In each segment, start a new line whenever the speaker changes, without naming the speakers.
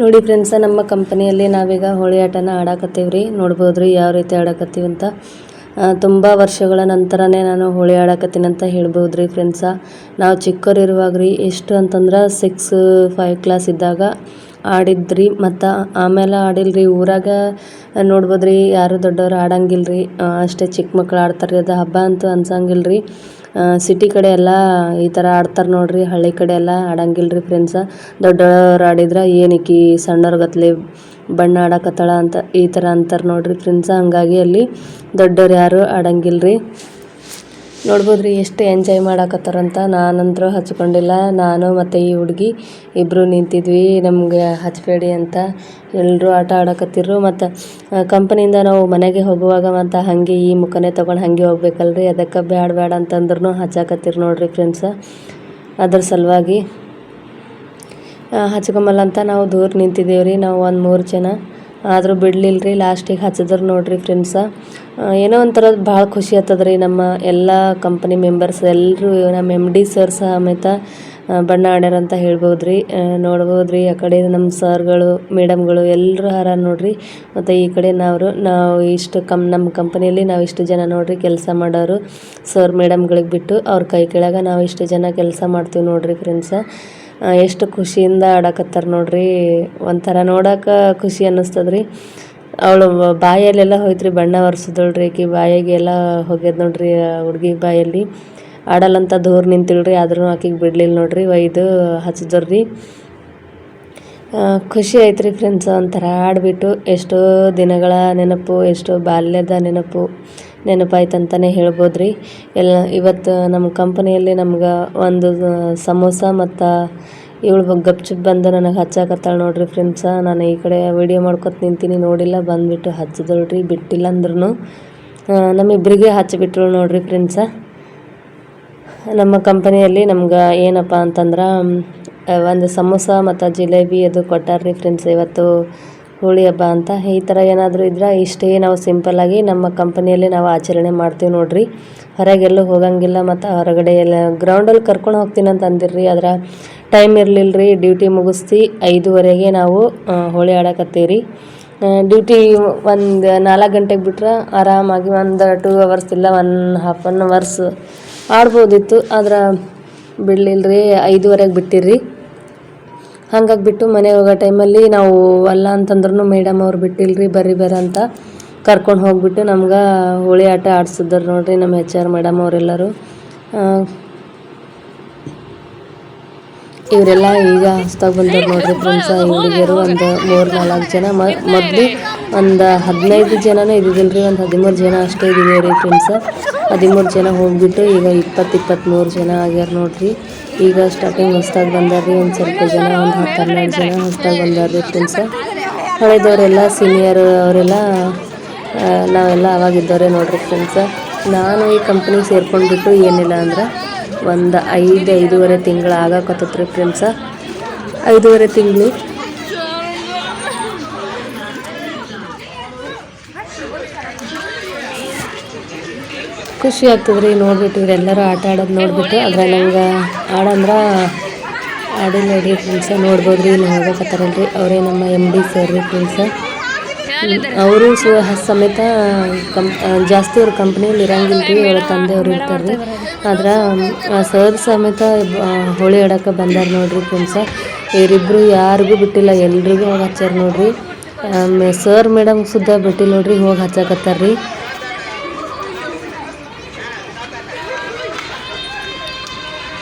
ನೋಡಿ ಫ್ರೆಂಡ್ಸ ನಮ್ಮ ಕಂಪನಿಯಲ್ಲಿ ನಾವೀಗ ಹೋಳಿ ಆಟನ ಆಡಾಕತ್ತೀವಿ ರೀ ನೋಡ್ಬೋದು ಯಾವ ರೀತಿ ಆಡಾಕತ್ತೀವಿ ಅಂತ. ತುಂಬ ವರ್ಷಗಳ ನಂತರನೇ ನಾನು ಹೋಳಿ ಆಡಾಕತ್ತೀನಿ ಅಂತ ಹೇಳ್ಬೋದು ರೀ ಫ್ರೆಂಡ್ಸ ನಾವು ಚಿಕ್ಕವರಿರುವಾಗ ರೀ ಎಷ್ಟು ಅಂತಂದ್ರೆ ಸಿಕ್ಸ್ ಫೈವ್ ಕ್ಲಾಸ್ ಇದ್ದಾಗ ಆಡಿದ್ರಿ ಮತ್ತು ಆಮೇಲೆ ಆಡಿಲ್ರಿ ಊರಾಗ. ನೋಡ್ಬೋದು ರೀ ಯಾರು ದೊಡ್ಡವರು ಆಡಂಗಿಲ್ಲ ರೀ ಅಷ್ಟೇ ಚಿಕ್ಕ ಮಕ್ಳು ಆಡ್ತಾರೆ ಅದು ಹಬ್ಬ ಅಂತೂ ಅನ್ಸಂಗಿಲ್ಲ ರೀ ಸಿಟಿ ಕಡೆ ಎಲ್ಲ ಈ ಥರ ಆಡ್ತಾರೆ ನೋಡ್ರಿ, ಹಳ್ಳಿ ಕಡೆ ಎಲ್ಲ ಆಡಂಗಿಲ್ರಿ ಫ್ರೆಂಡ್ಸ್ ದೊಡ್ಡವ್ರು ಆಡಿದ್ರೆ ಏನಕ್ಕೆ ಸಣ್ಣವ್ರ ಗತ್ಲೆ ಬಣ್ಣ ಆಡಕತ್ತಾಳ ಅಂತ ಈ ಥರ ಅಂತಾರೆ ನೋಡ್ರಿ ಫ್ರೆಂಡ್ಸ ಹಂಗಾಗಿ ಅಲ್ಲಿ ದೊಡ್ಡವ್ರು ಯಾರು ಆಡಂಗಿಲ್ಲ ರೀ ನೋಡ್ಬೋದು ರೀ ಎಷ್ಟು ಎಂಜಾಯ್ ಮಾಡಾಕತ್ತಾರಂತ. ನಾನಂತರೂ ಹಚ್ಕೊಂಡಿಲ್ಲ. ನಾನು ಮತ್ತು ಈ ಹುಡುಗಿ ಇಬ್ಬರು ನಿಂತಿದ್ವಿ, ನಮಗೆ ಹಚ್ಚಬೇಡಿ ಅಂತ. ಎಲ್ಲರೂ ಆಟ ಆಡಕತ್ತಿರು ಮತ್ತು ಕಂಪನಿಯಿಂದ ನಾವು ಮನೆಗೆ ಹೋಗುವಾಗ ಮತ್ತು ಹಾಗೆ ಈ ಮುಖನೇ ತೊಗೊಂಡು ಹಾಗೆ ಹೋಗ್ಬೇಕಲ್ರಿ. ಅದಕ್ಕೆ ಬ್ಯಾಡ ಬ್ಯಾಡ ಅಂತಂದ್ರೂ ಹಚ್ಚಾಕತ್ತಿರು ನೋಡ್ರಿ ಫ್ರೆಂಡ್ಸ ಅದ್ರ ಸಲುವಾಗಿ ಹಚ್ಕೊಂಬಲ್ಲ ಅಂತ ನಾವು ದೂರ ನಿಂತಿದ್ದೇವೆ ರೀ ನಾವು ಒಂದು ಮೂರು ಜನ. ಆದರೂ ಬಿಡಲಿಲ್ಲ ರೀ ಲಾಸ್ಟಿಗೆ ಹಚ್ಚಿದ್ರು ನೋಡ್ರಿ ಫ್ರೆಂಡ್ಸ ಏನೋ ಒಂಥರ ಭಾಳ ಖುಷಿ ಆಗ್ತದ ರೀ ನಮ್ಮ ಎಲ್ಲ ಕಂಪನಿ ಮೆಂಬರ್ಸ್ ಎಲ್ಲರೂ ನಮ್ಮ ಎಂ ಡಿ ಸರ್ ಸಮೇತ ಬಣ್ಣ ಆಡ್ಯಾರ ಅಂತ ಹೇಳ್ಬೋದು ರೀ ನೋಡ್ಬೋದು ರೀ ಆ ಕಡೆ ನಮ್ಮ ಸರ್ಗಳು ಮೇಡಮ್ಗಳು ಎಲ್ಲರೂ ಹರ ನೋಡ್ರಿ. ಮತ್ತು ಈ ಕಡೆ ನಾವು ನಾವು ಇಷ್ಟು ಕಮ್ ನಮ್ಮ ಕಂಪನಿಯಲ್ಲಿ ನಾವು ಇಷ್ಟು ಜನ ನೋಡ್ರಿ ಕೆಲಸ ಮಾಡೋರು. ಸರ್ ಮೇಡಮ್ಗಳಿಗೆ ಬಿಟ್ಟು ಅವ್ರ ಕೈ ಕೆಳಗೆ ನಾವು ಇಷ್ಟು ಜನ ಕೆಲಸ ಮಾಡ್ತೀವಿ ನೋಡ್ರಿ ಫ್ರೆಂಡ್ಸ ಎಷ್ಟು ಖುಷಿಯಿಂದ ಆಡಕತ್ತಾರ ನೋಡ್ರಿ. ಒಂಥರ ನೋಡಕ್ಕೆ ಖುಷಿ ಅನ್ನಿಸ್ತದ ರೀ ಅವಳು ಬಾಯಲ್ಲೆಲ್ಲ ಹೋಯ್ತ್ರಿ, ಬಣ್ಣ ಒರೆಸಿದಳ್ರಿ ಆಕಿ, ಬಾಯಿಗೆಲ್ಲ ಹೋಗ್ಯದ ನೋಡ್ರಿ ಹುಡುಗಿ ಬಾಯಲ್ಲಿ. ಆಡಲ್ಲಂತ ದೂರ ನಿಂತಿಳ್ರಿ ಆದ್ರೂ ಆಕಿಗೆ ಬಿಡ್ಲಿಲ್ಲ ನೋಡ್ರಿ, ಒಯ್ದು ರೀ ಖುಷಿ ಆಯ್ತು ರೀ ಫ್ರೆಂಡ್ಸ್ ಒಂಥರ ಆಡಿಬಿಟ್ಟು, ಎಷ್ಟೋ ದಿನಗಳ ನೆನಪು, ಎಷ್ಟೋ ಬಾಲ್ಯದ ನೆನಪು. ನೆನಪಾಯ್ತು ಅಂತಲೇ ಹೇಳ್ಬೋದು ರೀ ಎಲ್ಲ ಇವತ್ತು ನಮ್ಮ ಕಂಪನಿಯಲ್ಲಿ ನಮ್ಗೆ ಒಂದು ಸಮೋಸ ಮತ್ತು ಇವಳು ಗಪ್ಚುಪ್ ಬಂದು ನನಗೆ ಹಚ್ಚಾಕತ್ತಾಳೆ ನೋಡ್ರಿ ಫ್ರೆಂಡ್ಸ ನಾನು ಈ ಕಡೆ ವಿಡಿಯೋ ಮಾಡ್ಕೊತ ನಿಂತೀನಿ, ನೋಡಿಲ್ಲ, ಬಂದುಬಿಟ್ಟು ಹಚ್ಚಿದಳ್ರಿ, ಬಿಟ್ಟಿಲ್ಲ ಅಂದ್ರೂ ನಮ್ಮಿಬ್ಬರಿಗೆ ಹಚ್ಚಿಬಿಟ್ರು ನೋಡ್ರಿ ಫ್ರೆಂಡ್ಸ ನಮ್ಮ ಕಂಪನಿಯಲ್ಲಿ ನಮ್ಗೆ ಏನಪ್ಪ ಅಂತಂದ್ರೆ ಒಂದು ಸಮೋಸ ಮತ್ತು ಜಿಲೇಬಿ ಅದು ಕೊಟ್ಟಾರ್ರಿ ಫ್ರೆಂಡ್ಸ್ ಇವತ್ತು ಹೋಳಿ ಹಬ್ಬ ಅಂತ. ಈ ಥರ ಏನಾದರೂ ಇದ್ರೆ ಇಷ್ಟೇ ನಾವು ಸಿಂಪಲ್ಲಾಗಿ ನಮ್ಮ ಕಂಪನಿಯಲ್ಲಿ ನಾವು ಆಚರಣೆ ಮಾಡ್ತೀವಿ ನೋಡಿರಿ. ಹೊರಗೆಲ್ಲೂ ಹೋಗಂಗಿಲ್ಲ ಮತ್ತು ಹೊರಗಡೆ ಎಲ್ಲ ಗ್ರೌಂಡಲ್ಲಿ ಕರ್ಕೊಂಡು ಹೋಗ್ತೀನಿ ಅಂತ ಅಂದಿರ್ರಿ. ಅದರ ಟೈಮ್ ಇರಲಿಲ್ಲ ರೀ ಡ್ಯೂಟಿ ಮುಗಿಸ್ತಿ ಐದುವರೆಗೆ ನಾವು ಹೋಳಿ ಆಡಕತ್ತೀವಿ ಡ್ಯೂಟಿ ಒಂದು ನಾಲ್ಕು ಗಂಟೆಗೆ ಬಿಟ್ರೆ ಆರಾಮಾಗಿ ಒಂದು ಟೂ ಅವರ್ಸ್ ಇಲ್ಲ ಒನ್ ಹಾಫ್ ಒನ್ ಅವರ್ಸ್ ಆಡ್ಬೋದಿತ್ತು. ಆದ್ರೆ ಬಿಡಲಿಲ್ಲ ರೀ ಐದುವರೆಗೆ ಬಿಟ್ಟಿರ್ರಿ. ಹಂಗಾಗಿ ಬಿಟ್ಟು ಮನೆಗೆ ಹೋಗೋ ಟೈಮಲ್ಲಿ ನಾವು ಅಲ್ಲ ಅಂತಂದ್ರೂ ಮೇಡಮ್ ಅವ್ರು ಬಿಟ್ಟಿಲ್ರಿ, ಬರ್ರಿ, ಬರ ಅಂತ ಕರ್ಕೊಂಡು ಹೋಗ್ಬಿಟ್ಟು ನಮ್ಗೆ ಹೋಳಿ ಆಟ ಆಡ್ಸಿದ್ರು ನೋಡ್ರಿ ನಮ್ಮ ಎಚ್ ಆರ್ ಮೇಡಮ್ ಅವರೆಲ್ಲರೂ. ಇವರೆಲ್ಲ ಈಗ ಹೊಸ್ದಾಗಿ ಬಂದವ್ರು ನೋಡ್ರಿ ಫ್ರೆಂಡ್ಸ ಹುಡುಗಿಯರು ಒಂದು ಮೂರು ನಾಲ್ಕು ಜನ. ಮೊದಲು ಒಂದು ಹದಿನೈದು ಜನನೇ ಇದ್ದಿದ್ದಿಲ್ಲ ರೀ ಒಂದು ಹದಿಮೂರು ಜನ ಅಷ್ಟೇ ಇದ್ದೀವಿ ರೀ ಫ್ರೆಂಡ್ಸ ಹದಿಮೂರು ಜನ ಹೋಗ್ಬಿಟ್ಟು ಈಗ ಇಪ್ಪತ್ತು ಇಪ್ಪತ್ತ್ಮೂರು ಜನ ಆಗ್ಯಾರ ನೋಡ್ರಿ. ಈಗ ಸ್ಟಾರ್ಟಿಂಗ್ ಹೊಸ್ದಾಗಿ ಬಂದಾರ್ರಿ ಒಂದು ಸ್ವಲ್ಪ ಜನ, ಒಂದು ಹತ್ತು ಹನ್ನೆರಡು ಜನ ಹೊಸ್ದಾಗಿ ಬಂದಾರ್ರಿ ಫ್ರೆಂಡ್ಸ ಹಳೆದವರೆಲ್ಲ ಸೀನಿಯರ್ ಅವರೆಲ್ಲ ನಾವೆಲ್ಲ ಅವಾಗಿದ್ದವರೇ ನೋಡ್ರಿ ಫ್ರೆಂಡ್ಸ ನಾನು ಈ ಕಂಪ್ನಿಗೆ ಸೇರ್ಕೊಂಡ್ಬಿಟ್ಟು ಏನಿಲ್ಲ ಅಂದ್ರೆ ಒಂದು ಐದು, ಐದೂವರೆ ತಿಂಗಳು ಆಗಾಕತ್ತತ್ರಿ ಫ್ರೆಂಡ್ಸ ಐದೂವರೆ ತಿಂಗಳು. ಖುಷಿ ಆಗ್ತದ್ರಿ ನೋಡ್ಬಿಟ್ಟು ಇವರೆಲ್ಲರೂ ಆಟ ಆಡೋದು ನೋಡ್ಬಿಟ್ಟು ಅದ್ರ ನಂಗೆ ಆಡಂದ್ರೆ ಆಡಿ ನೋಡಿ ಫ್ರೆಂಡ್ಸ ನೋಡ್ಬೋದು ರೀ ಇಲ್ಲಿ ರೀ ಅವರೇ ನಮ್ಮ ಎಂ ಡಿ ಸರ್ ರೀ ಫ್ರೆಂಡ್ಸ ಅವರು ಸಮೇತ ಕಂಪ್ ಜಾಸ್ತಿ ಅವ್ರ ಕಂಪ್ನಿಯಲ್ಲಿ ಇರಂಗಿಲ್ಲ ರೀ ಅವರ ತಂದೆಯವರು ಇರ್ತಾರೆ ರೀ ಆದ್ರೆ ಸರ್ ಸಮೇತ ಹೋಳಿ ಆಡೋಕೆ ಬಂದಾರ ನೋಡ್ರಿ ಫ್ರೆಂಡ್ಸ ಇವರಿಬ್ಬರು ಯಾರಿಗೂ ಬಿಟ್ಟಿಲ್ಲ, ಎಲ್ರಿಗೂ ಹೋಗಿ ಹಚ್ಚಾರ ನೋಡ್ರಿ. ಸರ್ ಮೇಡಮ್ ಸುದ್ದ ಬಿಟ್ಟಿಲ್ಲ ನೋಡ್ರಿ, ಹೋಗಿ ಹಚ್ಚಾಕತ್ತಾರ ರೀ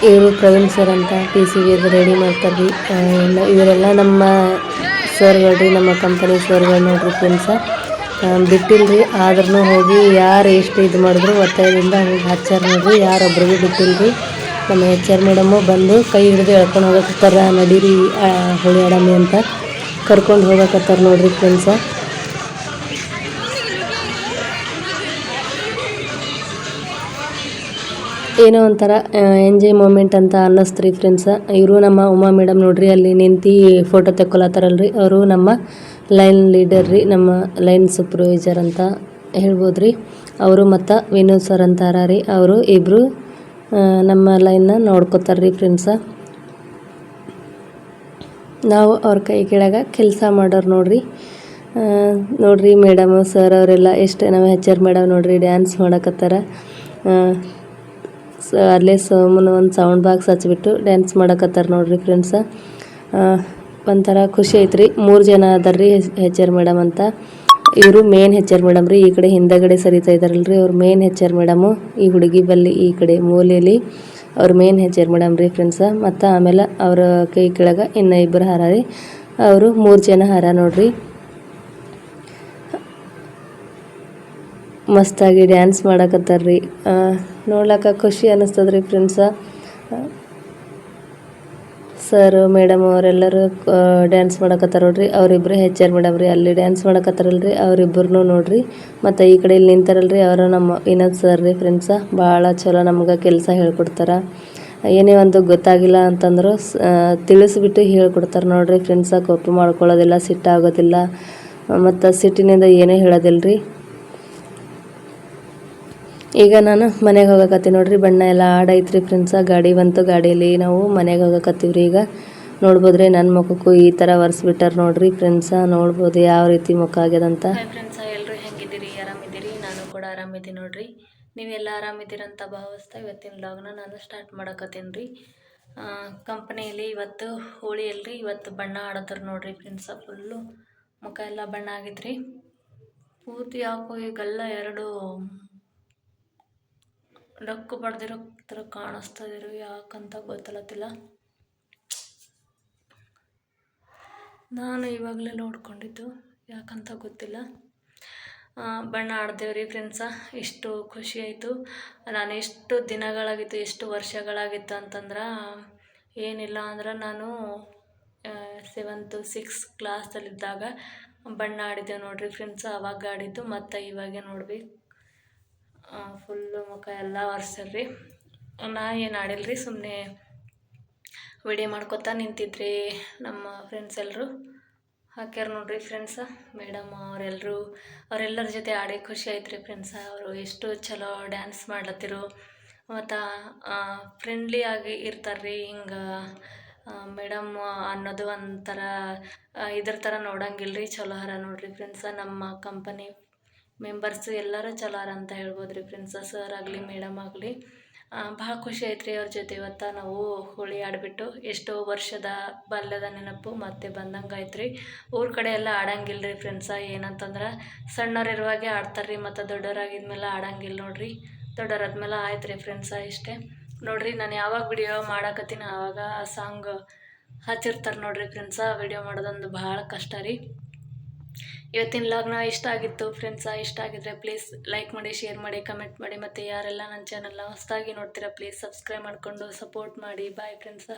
ಇವರು ಪ್ರವೀಣ್ ಸರ್ ಅಂತ ಪಿ ಸಿಗೆ ರೆಡಿ ಮಾಡ್ತಾರೆ ರೀ ಇವರೆಲ್ಲ ನಮ್ಮ ಸರ್ಗಳು ರೀ ನಮ್ಮ ಕಂಪನಿ ಸರ್ಗಳು ನೋಡ್ರಿ ಫ್ರೆಂಡ್ಸ ರೀ ಆದ್ರೂ ಹೋಗಿ ಯಾರು ಎಷ್ಟು ಇದು ಮಾಡಿದ್ರು ಒತ್ತಾಯದಿಂದ ಹೋಗಿ ಹಚ್ಚಾರ ನೋಡ್ರಿ, ಯಾರೊಬ್ರಿಗೂ ಬಿಟ್ಟಿಲ್ರಿ. ನಮ್ಮ ಎಚ್ ಆರ್ ಮೇಡಮು ಬಂದು ಕೈ ಹಿಡಿದು ಎಳ್ಕೊಂಡು ಹೋಗಕತ್ತಾರ, ನಡೀರಿ ಹೋಳಿ ಆಡಮ್ಮಿ ಅಂತ ಕರ್ಕೊಂಡು ಹೋಗಕತ್ತಾರ ನೋಡ್ರಿ ಫ್ರೆಂಡ್ಸ ಏನೋ ಒಂಥರ ಎಂಜಾಯ್ ಮೂಮೆಂಟ್ ಅಂತ ಅನ್ನಿಸ್ತ್ರಿ ಫ್ರೆಂಡ್ಸ ಇವರು ನಮ್ಮ ಉಮಾ ಮೇಡಮ್ ನೋಡ್ರಿ, ಅಲ್ಲಿ ನಿಂತು ಫೋಟೋ ತೆಕ್ಕೊಲತ್ತಾರಲ್ರಿ ಅವರು ನಮ್ಮ ಲೈನ್ ಲೀಡರ್ ರೀ, ನಮ್ಮ ಲೈನ್ ಸೂಪರ್ವೈಸರ್ ಅಂತ ಹೇಳ್ಬೋದು ರೀ ಅವರು ಮತ್ತು ವಿನೋದ್ ಸರ್ ಅಂತಾರ ರೀ. ಅವರು ಇಬ್ಬರು ನಮ್ಮ ಲೈನ್ನ ನೋಡ್ಕೋತಾರೆ ರೀ ಫ್ರೆಂಡ್ಸ
ನಾವು ಅವ್ರ ಕೈ ಕೆಳಗೆ ಕೆಲಸ ಮಾಡೋರು ನೋಡ್ರಿ. ನೋಡ್ರಿ ಮೇಡಮ್ ಸರ್ ಅವರೆಲ್ಲ ಎಷ್ಟು ನಮ್ಮ ಹೆಚ್ ಆರ್ ಮೇಡಮ್ ನೋಡ್ರಿ ಡ್ಯಾನ್ಸ್ ಮಾಡಕತ್ತಾರ. ಅಲ್ಲೇ ಸೋಮನ ಒಂದು ಸೌಂಡ್ ಬಾಕ್ಸ್ ಹಚ್ಬಿಟ್ಟು ಡ್ಯಾನ್ಸ್ ಮಾಡಕತ್ತಾರ ನೋಡ್ರಿ ಫ್ರೆಂಡ್ಸ ಒಂಥರ ಖುಷಿ ಐತ್ರಿ. ಮೂರು ಜನ ಅದಾರ್ರಿ ಹೆಚ್ ಆರ್ ಮೇಡಮ್ ಅಂತ. ಇವರು ಮೇನ್ ಹೆಚ್ ಆರ್ ಮೇಡಮ್ ರೀ. ಈ ಕಡೆ ಹಿಂದಗಡೆ ಸರಿತಾ ಇದಾರಲ್ರಿ. ಅವ್ರು ಮೇನ್ ಹೆಚ್ ಆರ್ ಮೇಡಮು ಈ ಹುಡುಗಿ ಬಲ್ಲಿ, ಈ ಕಡೆ ಮೂಲೆಯಲ್ಲಿ ಅವ್ರ ಮೇನ್ ಹೆಚ್ ಆರ್ ಮೇಡಮ್ ರೀ ಫ್ರೆಂಡ್ಸ ಮತ್ತು ಆಮೇಲೆ ಅವ್ರ ಕೈ ಕೆಳಗೆ ಇನ್ನೂ ಇಬ್ಬರು ಹಾರ ರೀ. ಅವರು ಮೂರು ಜನ ಹಾರ ನೋಡ್ರಿ. ಮಸ್ತಾಗಿ ಡ್ಯಾನ್ಸ್ ಮಾಡಕತ್ತಾರ್ರಿ. ನೋಡ್ಲಕ್ಕ ಖುಷಿ ಅನ್ನಿಸ್ತದ್ರಿ ಫ್ರೆಂಡ್ಸ ಸರ್ ಮೇಡಮ್ ಅವರೆಲ್ಲರೂ ಡ್ಯಾನ್ಸ್ ಮಾಡಕತ್ತಾರ ನೋಡ್ರಿ. ಅವರಿಬ್ಬರು ಹೆಚ್ ಆರ್ ಮೇಡಮ್ ರೀ. ಅಲ್ಲಿ ಡ್ಯಾನ್ಸ್ ಮಾಡಕತ್ತಾರಲ್ರಿ. ಅವರಿಬ್ಬರನ್ನೂ ನೋಡ್ರಿ. ಮತ್ತು ಈ ಕಡೆ ಇಲ್ಲಿ ನಿಂತಾರಲ್ರಿ. ಅವರು ನಮ್ಮ ಇನ್ನೊಂದು ಸರ್ ರೀ ಫ್ರೆಂಡ್ಸ ಭಾಳ ಚಲೋ ನಮ್ಗೆ ಕೆಲಸ ಹೇಳ್ಕೊಡ್ತಾರ. ಏನೇ ಒಂದು ಗೊತ್ತಾಗಿಲ್ಲ ಅಂತಂದ್ರು ತಿಳಿಸ್ಬಿಟ್ಟು ಹೇಳ್ಕೊಡ್ತಾರೆ ನೋಡ್ರಿ ಫ್ರೆಂಡ್ಸ ಕೊಪ್ಪು ಮಾಡ್ಕೊಳ್ಳೋದಿಲ್ಲ, ಸಿಟ್ಟಾಗೋದಿಲ್ಲ. ಮತ್ತು ಸಿಟ್ಟಿನಿಂದ ಏನೇ ಹೇಳೋದಿಲ್ಲ ರೀ ಈಗ ನಾನು ಮನೆಗೆ ಹೋಗಕತ್ತೀನಿ ನೋಡ್ರಿ, ಬಣ್ಣ ಎಲ್ಲ ಆಡೈತ್ರಿ ಫ್ರೆಂಡ್ಸ ಗಾಡಿ ಬಂತು, ಗಾಡಿಯಲ್ಲಿ ನಾವು ಮನೆಗೆ ಹೋಗಕತ್ತೀವ್ರಿ ಈಗ. ನೋಡ್ಬೋದ್ರಿ ನನ್ನ ಮುಖಕ್ಕೂ ಈ ಥರ ಒರೆಸ್ಬಿಟ್ಟಾರ ನೋಡ್ರಿ ಫ್ರೆಂಡ್ಸ ನೋಡ್ಬೋದು ಯಾವ ರೀತಿ ಮುಖ ಆಗ್ಯದಂತ. ಫ್ರೆಂಡ್ಸ ಎಲ್ಲರೂ ಹೆಂಗಿದ್ದೀರಿ? ಆರಾಮಿದ್ದೀರಿ? ನಾನು ಕೂಡ ಆರಾಮಿದ್ದೀನಿ ನೋಡ್ರಿ. ನೀವೆಲ್ಲ ಆರಾಮಿದ್ದೀರಂತ ಭಾವಿಸ್ತಾ ಇವತ್ತಿನ ಲಾಗ್ನ ನಾನು ಸ್ಟಾರ್ಟ್ ಮಾಡಕತ್ತೀನಿ ರೀ. ಕಂಪ್ನಿಯಲ್ಲಿ ಇವತ್ತು ಹೋಳಿ ಅಲ್ರಿ, ಇವತ್ತು ಬಣ್ಣ ಆಡತ್ತಾರ ನೋಡ್ರಿ ಫ್ರೆಂಡ್ಸ ಫುಲ್ಲು ಮುಖ ಎಲ್ಲ ಬಣ್ಣ ಆಗಿದ್ರಿ ಪೂರ್ತಿ ಯಾಕೋ ಈಗೆಲ್ಲ ಎರಡು ಡಕ್ಕು ಬಡ್ದಿರೋ ಥರ ಕಾಣಿಸ್ತಾ ಇದ್ರು, ಯಾಕಂತ ಗೊತ್ತಲತ್ತಿಲ್ಲ ನಾನು ಇವಾಗಲೇ ನೋಡ್ಕೊಂಡಿದ್ದು, ಯಾಕಂತ ಗೊತ್ತಿಲ್ಲ. ಬಣ್ಣ ಆಡ್ದೇವ್ರಿ ಫ್ರೆಂಡ್ಸ ಎಷ್ಟು ಖುಷಿ ಆಯಿತು. ನಾನು ಎಷ್ಟು ದಿನಗಳಾಗಿತ್ತು ಎಷ್ಟು ವರ್ಷಗಳಾಗಿತ್ತು ಅಂತಂದ್ರೆ, ಏನಿಲ್ಲ ಅಂದ್ರೆ ನಾನು ಸೆವೆಂತು ಸಿಕ್ಸ್ ಕ್ಲಾಸಲ್ಲಿದ್ದಾಗ ಬಣ್ಣ ಆಡಿದ್ದೇವೆ ನೋಡ್ರಿ ಫ್ರೆಂಡ್ಸ್ ಅವಾಗ ಆಡಿದ್ದು, ಮತ್ತು ಇವಾಗೆ ನೋಡ್ರಿ ಫುಲ್ಲು ಮುಖ ಎಲ್ಲ ಒರೆಸ್ಯಾರ್ರಿ. ನಾ ಏನು ಆಡಿಲ್ರಿ ಸುಮ್ಮನೆ ವಿಡಿಯೋ ಮಾಡ್ಕೊತಾ ನಿಂತಿದ್ರಿ ನಮ್ಮ ಫ್ರೆಂಡ್ಸ್ ಎಲ್ಲರೂ ಹಾಕ್ಯಾರ ನೋಡ್ರಿ ಫ್ರೆಂಡ್ಸ ಮೇಡಮ್ ಅವರೆಲ್ಲರೂ ಅವರೆಲ್ಲರ ಜೊತೆ ಆಡಿ ಖುಷಿ ಆಯ್ತು ರೀ ಫ್ರೆಂಡ್ಸ ಅವರು ಎಷ್ಟು ಚಲೋ ಡ್ಯಾನ್ಸ್ ಮಾಡ್ಲತ್ತಿರು. ಮತ್ತು ಫ್ರೆಂಡ್ಲಿ ಆಗಿ ಇರ್ತಾರೆ ರೀ ಹಿಂಗೆ ಮೇಡಮ್ ಅನ್ನೋದು ಒಂಥರ ಇದ್ರ ಥರ ನೋಡಂಗಿಲ್ಲ ರೀ ಚಲೋ ಹರ ನೋಡ್ರಿ ಫ್ರೆಂಡ್ಸ ನಮ್ಮ ಕಂಪನಿ ಮೆಂಬರ್ಸು ಎಲ್ಲರೂ ಚಲೋ ಹರ ಅಂತ ಹೇಳ್ಬೋದು ರೀ ಪ್ರಿನ್ಸಸ್ ಸರ್ ಆಗಲಿ. ಮೇಡಮ್ ಆಗಲಿ ಭಾಳ ಖುಷಿ ಆಯ್ತು ರೀ ಅವ್ರ ಜೊತೆ ಇವತ್ತು ನಾವು ಹೋಳಿ ಆಡಿಬಿಟ್ಟು ಎಷ್ಟೋ ವರ್ಷದ ಬಾಲ್ಯದ ನೆನಪು ಮತ್ತೆ ಬಂದಂಗೆ ಆಯ್ತು ರೀ ಊರ ಕಡೆ ಎಲ್ಲ ಆಡಂಗಿಲ್ಲ ರೀ ಫ್ರೆಂಡ್ಸ ಏನಂತಂದ್ರೆ ಸಣ್ಣವ್ರು ಇರುವಾಗೆ ಆಡ್ತಾರೆ ರೀ ಮತ್ತು ದೊಡ್ಡವರಾಗಿದ್ಮೇಲೆ ಆಡಂಗಿಲ್ಲ ನೋಡ್ರಿ. ದೊಡ್ಡವರಾದ್ಮೇಲೆ ಆಯ್ತು ರೀ ಫ್ರೆಂಡ್ಸ ಇಷ್ಟೇ. ನೋಡಿರಿ ನಾನು ಯಾವಾಗ ವಿಡಿಯೋ ಮಾಡಕತ್ತೀನಿ ಆವಾಗ ಆ ಸಾಂಗ್ ಹಚ್ಚಿರ್ತಾರೆ ನೋಡಿರಿ ಫ್ರೆಂಡ್ಸ ವಿಡಿಯೋ ಮಾಡೋದೊಂದು ಭಾಳ ಕಷ್ಟ ರೀ. ಇವತ್ತಿನ ಲಾಗ್ನ ಇಷ್ಟ ಆಗಿತ್ತು ಫ್ರೆಂಡ್ಸ ಇಷ್ಟ ಆಗಿದ್ರೆ ಪ್ಲೀಸ್ ಲೈಕ್ ಮಾಡಿ ಶೇರ್ ಮಾಡಿ ಕಮೆಂಟ್ ಮಾಡಿ, ಮತ್ತೆ ಯಾರೆಲ್ಲ ನನ್ನ ಚಾನಲ್ನ ಹೊಸದಾಗಿ ನೋಡ್ತೀರಾ ಪ್ಲೀಸ್ ಸಬ್ಸ್ಕ್ರೈಬ್ ಮಾಡಿಕೊಂಡು ಸಪೋರ್ಟ್ ಮಾಡಿ. ಬಾಯ್ ಫ್ರೆಂಡ್ಸ